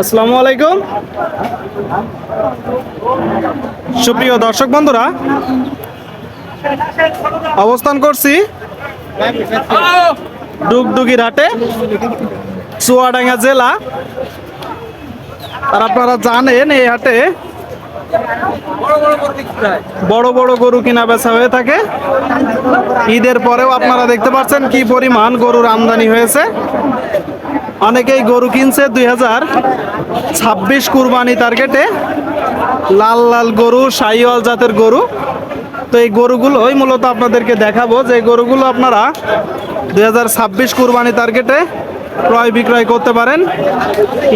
আসসালামু আলাইকুম। সুপ্রিয় দর্শক বন্ধুরা, অবস্থান করছি ডুগডুগির হাটে চুয়াডাঙ্গা জেলা। আর আপনারা জানেন এই হাটে বড় বড় গরু কিনা বেচা হয়ে থাকে। ঈদের পরেও আপনারা দেখতে পাচ্ছেন কি পরিমাণ গরুর আমদানি হয়েছে। অনেকেই গরু কিনছে দুই হাজার ছাব্বিশ কুরবানি টার্গেটে লাল লাল গরু সাইওয়াল জাতের গরু। তো এই গরুগুলোই মূলত আপনাদেরকে দেখাবো যে গরুগুলো আপনারা দুই হাজার ছাব্বিশ কুরবানি টার্গেটে ক্রয় বিক্রয় করতে পারেন।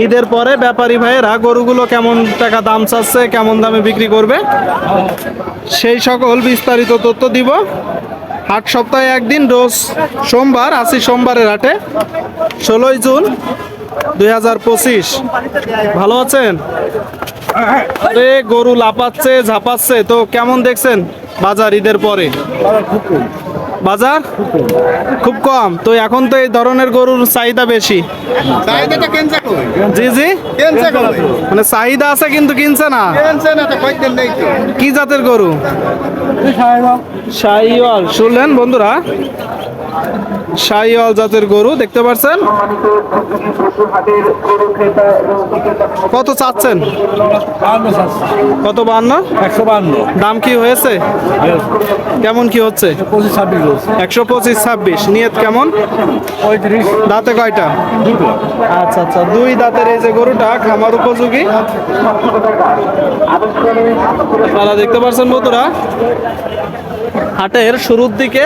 ঈদের পরে ব্যাপারী ভাইয়েরা গরুগুলো কেমন টাকা দাম চাচ্ছে, কেমন দামে বিক্রি করবে, সেই সকল বিস্তারিত তথ্য দিব। হাট সপ্তাহে একদিন, রোজ সোমবার আসি সোমবারের হাটে ষোলোই জুন দুই হাজার পঁচিশ। ভালো আছেন? আরে, গরু লাপাচ্ছে ঝাপাচ্ছে, তো কেমন দেখছেন বাজার ঈদের পরে? বাজার? খুব কম। তো এখন তো এই ধরনের গরুর চাহিদা বেশি। জি জি। মানে চাহিদা আছে কিন্তু কিনছে না। কি জাতের গরু? শাহিওয়াল শুনলেন বন্ধুরা? শাহিওয়াল জাতের গরু, দেখতে পাচ্ছেন কত চাচ্ছেন? কত বান্ন একশো বান্ন দাম কি হয়েছে? কেমন কি হচ্ছে? একশো পঁচিশ ছাব্বিশ। নিয়ত কেমন? দাঁতে কয়টা? আচ্ছা আচ্ছা। দুই দাঁতের এই যে গরুটা, খামার উপযোগী? আপনারা দেখতে পাচ্ছেন বন্ধুরা? হাটের শুরুর দিকে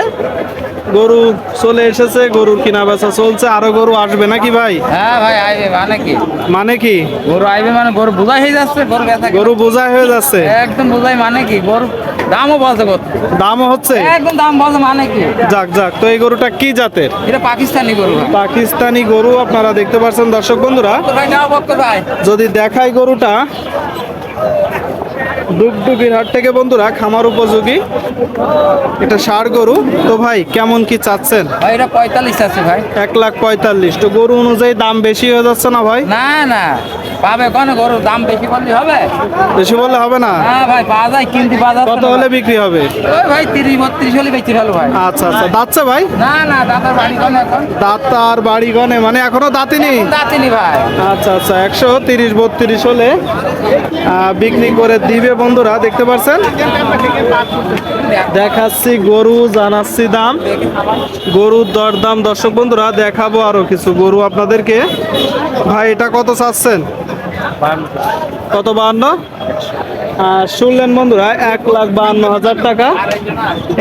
গরু চলে এসেছে গরুর কিনা বেচা চলছে। আরও গরু আসবে নাকি ভাই? হ্যাঁ ভাই আইবে মানে কি? মানে কি? গরু আইবে মানে গরু বোঝাই হয়ে যাচ্ছে গরু বেচা গরু বোঝাই হয়ে যাচ্ছে? একদম বোঝাই মানে কি? গরু দামও বলছে কত দামও হচ্ছে? একদম দাম বলছে মানে কি? যাক যাক তো এই গরুটা কি জাতের? এটা পাকিস্তানি গরু পাকিস্তানি গরু আপনারা দেখতে পাচ্ছেন দর্শক বন্ধুরা। যদি দেখাই গরুটা ডুগডুগির হাট থেকে বন্ধুরা খামার উপযোগী। এটা ষাড় গরু। তো ভাই কেমন কি চাচ্ছেন? ভাই এটা পঁয়তাল্লিশ আছে ভাই। এক লাখ পঁয়তাল্লিশ। তো গরু অনুযায়ী দাম বেশি হয়ে যাচ্ছে না ভাই? না না। পাবে কোন গরু? দাম বেশি বললে হবে? বেশি বললে হবে না? হ্যাঁ ভাই পাওয়া যায় কিনতে বাজার কত হলে বিক্রি হবে? ওই ভাই তিরিশ বত্রিশ হলে বেশি হলো ভাই। আচ্ছা আচ্ছা। দাঁতছে ভাই? না না দাদার বাড়ি কোন এখন। দাঁত আর বাড়ি গনে? মানে এখনও দাঁতিনি দাঁতিনি ভাই। আচ্ছা আচ্ছা। একশো তিরিশ বত্রিশ হলে বিক্রি করে দিবে বন্ধুরা, দেখতে পাচ্ছেন দেখাচ্ছি গরু, জানাচ্ছি দাম। গরুর দরদাম। দর্শক বন্ধুরা, দেখাবো আরও কিছু গরু আপনাদেরকে। ভাই, এটা কত চাচ্ছেন? কত বাহান্ন? শুনলেন বন্ধুরা, এক লাখ বাহান্ন হাজার টাকা।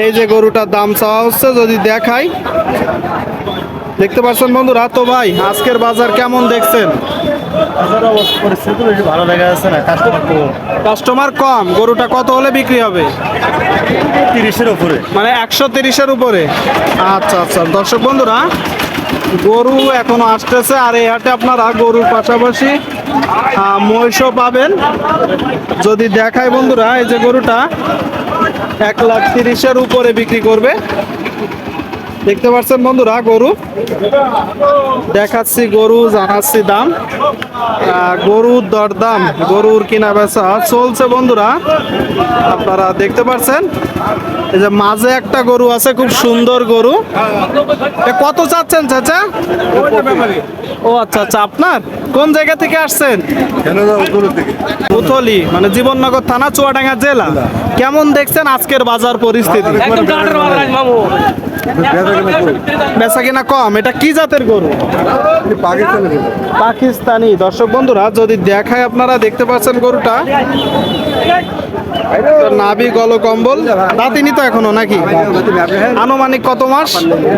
এই যে গরুটার দাম চাওয়া হচ্ছে, যদি দেখাই। দেখতে পাচ্ছেন বন্ধুরা? তো ভাই, আজকের বাজার কেমন দেখছেন? বাজার পরিস্থিতি বেশি ভালো দেখা যাচ্ছে না কাস্টমার তো কাস্টমার কম গরুটা কত হলে বিক্রি হবে? তিরিশের উপরে। মানে একশো তিরিশের উপরে। আচ্ছা আচ্ছা। দর্শক বন্ধুরা গরু এখনও আসতেছে আর এই হাটে আপনারা গরুর পাশাপাশি মহিষও পাবেন। যদি দেখায় বন্ধুরা এই যে গরুটা এক লাখ তিরিশের উপরে বিক্রি করবে। দেখতে পাচ্ছেন বন্ধুরা গরু। দেখাচ্ছি গরু জানাচ্ছি দাম। গরুর দরদাম গরুর কিনা বেচা চলছে বন্ধুরা। আপনারা দেখতে পাচ্ছেন এই যে মাঝে একটা গরু আছে খুব সুন্দর গরু। কত চাচ্ছেন চাচা? ও আচ্ছা আচ্ছা আপনার? কোন জায়গা থেকে আসছেন? উথলি মানে জীবননগর থানা চুয়াডাঙ্গা জেলা। কেমন দেখছেন আজকের বাজার পরিস্থিতি? বেচা কিনা কম। এটা কি জাতের গরু? পাকিস্তানি দর্শক বন্ধুরা যদি দেখায় আপনারা দেখতে পাচ্ছেন গরুটা। নাভি গল কম্বল। দাঁতিনি তো এখনও নাকি? আনুমানিক কত মাস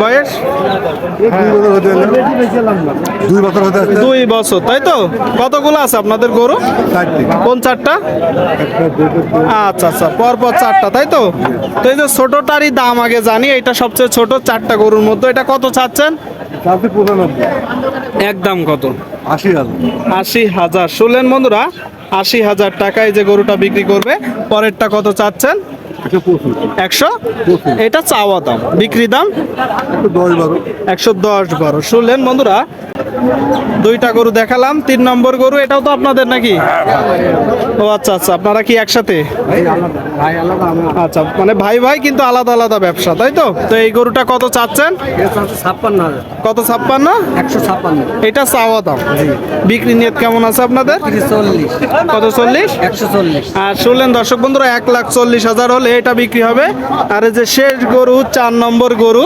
বয়স? দুই বছর দুই বছর তাই তো? কতগুলো আছে আপনাদের গরু? কোন চারটা? আচ্ছা আচ্ছা পরপর চারটা তাই তো? তো এই যে ছোটটারই দাম আগে জানি এটা সবচেয়ে ছোট চারটা গরুর মধ্যে। এটা কত চাচ্ছেন? একদম কত? আশি হাজার আশি হাজার শুনলেন বন্ধুরা আশি হাজার টাকায় যে গরুটা বিক্রি করবে পরেরটা কত চাচ্ছেন? একশো এটা চাওয়া দাম। বিক্রি দাম? একশো দশ বারো। শুনলেন বন্ধুরা দুইটা গরু দেখালাম, তিন নম্বর গরু, এটাও তো আপনাদের নাকি? ও আচ্ছা আচ্ছা আপনারা কি একসাথে? আচ্ছা মানে ভাই ভাই কিন্তু আলাদা আলাদা ব্যবসা, তাই তো? তো এই গরুটা কত চাচ্ছেন? কত ছাপ্পান্ন? এটা চাওয়া দাম। বিক্রি নিয়ত কেমন আছে আপনাদের? কত চল্লিশ? চল্লিশ আর শুনলেন দর্শক বন্ধুরা, এক লাখ চল্লিশ হাজার হলে এটা বিক্রি হবে। আর এই যে শেষ গরু, চার নম্বর গরু,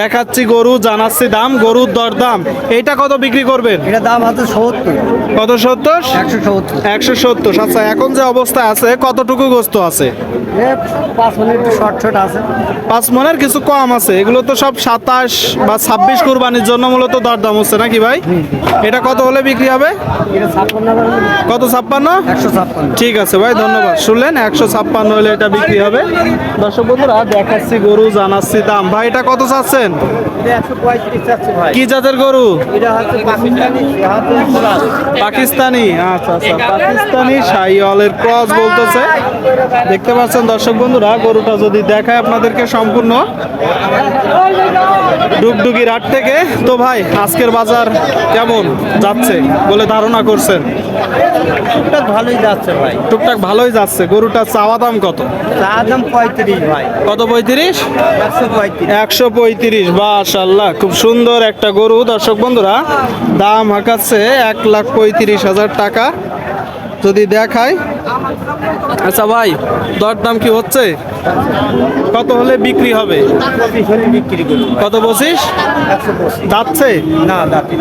দেখাচ্ছি গরু, জানাচ্ছি দাম, গরুর দর দাম এইটা কত বিক্রি করবেন? এটা দাম আছে সত্তর। কত সত্তর? একশো সত্তর। একশো সত্তর। আচ্ছা এখন যে অবস্থা আছে কতটুকু গোস্ত আছে? পাঁচ মনের কিছু কম আছে। এগুলো তো সব সাতাশ বা ছাব্বিশ কুরবানির জন্য মূলত দরদাম হচ্ছে নাকি ভাই? এটা কত হলে বিক্রি হবে? কত ছাপ্পান্ন? ঠিক আছে ভাই ধন্যবাদ। শুনলেন একশো ছাপ্পান্ন হলে এটা বিক্রি হবে। দর্শক বন্ধুরা দেখাচ্ছি গরু জানাচ্ছি দাম। ভাই এটা কত চাচ্ছেন? কি জাতের গরু? পাকিস্তানি। আচ্ছা আচ্ছা পাকিস্তানি শাইওয়ালের ক্রস বলতেছে। দেখতে পাচ্ছেন দর্শক বন্ধুরা গরুটা যদি দেখায় আপনাদেরকে সম্পূর্ণ ডুগডুগির হাট থেকে। তো ভাই আজকের বাজার কেমন যাচ্ছে বলে ধারণা করছেন? টুকটাক ভালোই যাচ্ছে ভাই। টুকটাক ভালোই যাচ্ছে। গরুটা চাওয়া দাম কত? চা দাম পঁয়ত্রিশ ভাই। কত পঁয়ত্রিশ? একশো পঁয়ত্রিশ। একশো পঁয়ত্রিশ মাশাল্লাহ খুব সুন্দর একটা গরু। দর্শক বন্ধুরা দাম হাঁকাচ্ছে এক লাখ পঁয়ত্রিশ হাজার টাকা। যদি দেখায় আচ্ছা ভাই দর দাম কি হচ্ছে? কত হলে বিক্রি হবে? কত পঁচিশ যাচ্ছে? না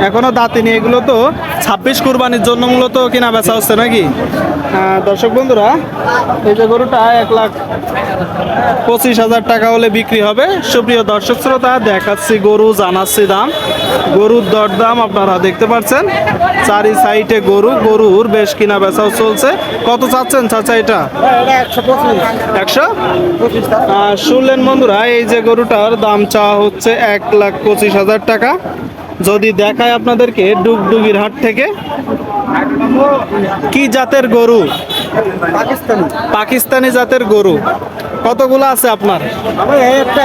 এখনও দাঁতিনি এগুলো তো ছাব্বিশ কুরবানির জন্য মূলত কেনা বেচা হচ্ছে নাকি? দর্শক বন্ধুরা, এই যে গরুটা এক লাখ পঁচিশ হাজার টাকা হলে বিক্রি হবে। সুপ্রিয় দর্শক শ্রোতা, দেখাচ্ছি গরু, জানাচ্ছি দাম। গরুর দরদাম আপনারা দেখতে পাচ্ছেন। চারি সাইডে গরু গরুর বেশ কিনা বেচাও চলছে। কত চাচ্ছেন চাচা এটা? একশো? শুনলেন বন্ধুরা এই যে গরুটার দাম চাওয়া হচ্ছে এক লাখ পঁচিশ হাজার টাকা। যদি দেখায় আপনাদেরকে ডুগডুগির হাট থেকে কি জাতের গরু? পাকিস্তানি। পাকিস্তানি জাতের গরু। কতগুলো আছে আপনার? একটা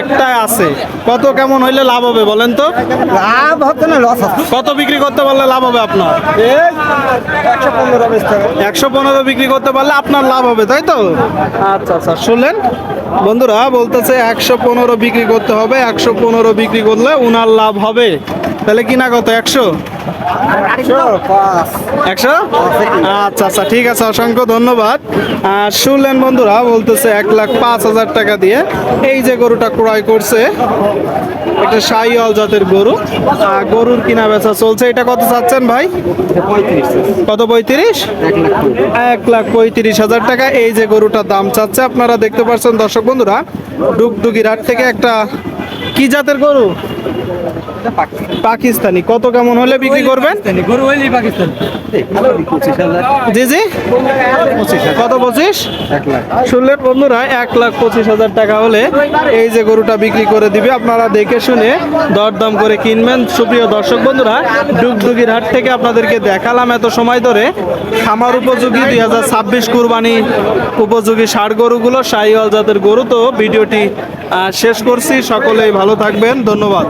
একটাই আছে। কত কেমন হইলে লাভ হবে বলেন তো? লাভ হচ্ছে না লস কত বিক্রি করতে পারলে লাভ হবে আপনার? একশো পনেরো বিক্রি করতে পারলে আপনার লাভ হবে তাই তো? আচ্ছা আচ্ছা। শুনলেন? বন্ধুরা বলতেছে একশো পনেরো বিক্রি করতে হবে একশো পনেরো বিক্রি করলে উনার লাভ হবে। তাহলে কিনা কত? একশো? একশো? আচ্ছা আচ্ছা ঠিক আছে, অসংখ্য ধন্যবাদ। আর শুনলেন বন্ধুরা, বলতেছে এক লাখ পাঁচ হাজার টাকা দিয়ে এই যে গরুটা ক্রয় করছে একটা সাইওয়াল জাতের গরু। গরুর কিনা বেচা চলছে, এটা কত চাচ্ছেন ভাই? কত পঁয়ত্রিশ? এক লাখ পঁয়ত্রিশ হাজার টাকা। এই যে গরুটার দাম চাচ্ছে, আপনারা দেখতে পাচ্ছেন দর্শক বন্ধুরা, ডুগডুগির হাট থেকে একটা কি জাতের গরু? পাকিস্তানি। কত কেমন হলে বিক্রি করবেন? গরু হইলি পাকিস্তান। জি জি। কত পঁচিশ? শুনলেন বন্ধুরা এক লাখ পঁচিশ হাজার টাকা হলে এই যে গরুটা বিক্রি করে দিবে। আপনারা দেখে শুনে দরদাম করে কিনবেন। সুপ্রিয় দর্শক বন্ধুরা ডুগডুগির হাট থেকে আপনাদেরকে দেখালাম এত সময় ধরে। খামার উপযোগী দুই হাজার ছাব্বিশ কুরবানি উপযোগী ষাড় গরুগুলো শাহিওয়াল জাতের গরু তো ভিডিওটি শেষ করছি। সকলেই ভালো থাকবেন। ধন্যবাদ।